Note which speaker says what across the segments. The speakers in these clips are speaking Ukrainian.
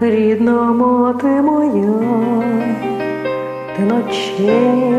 Speaker 1: Рідна мати моя, ти ночей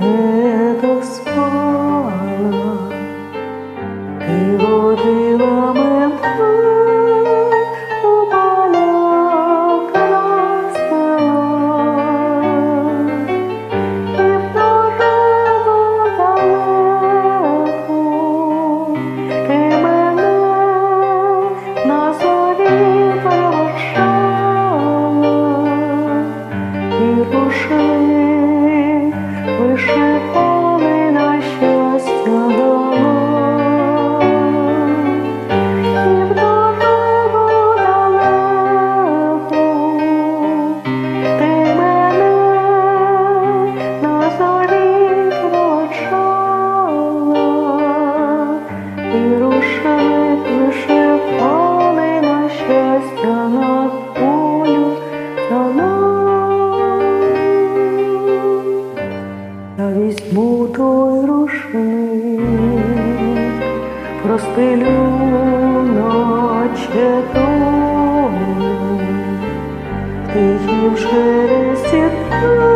Speaker 1: не বসে বসে простилю ноче тону, тихим шелесті тону.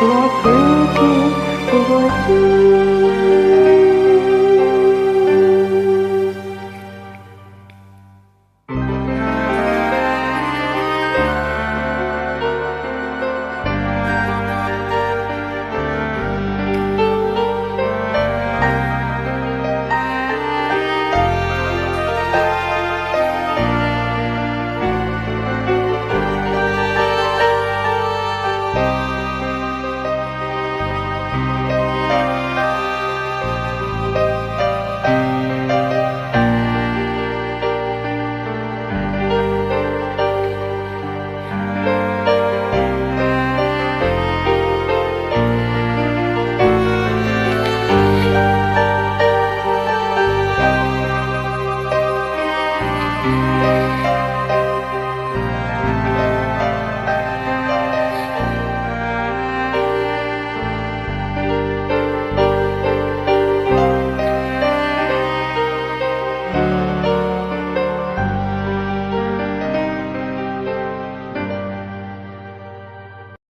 Speaker 1: clock.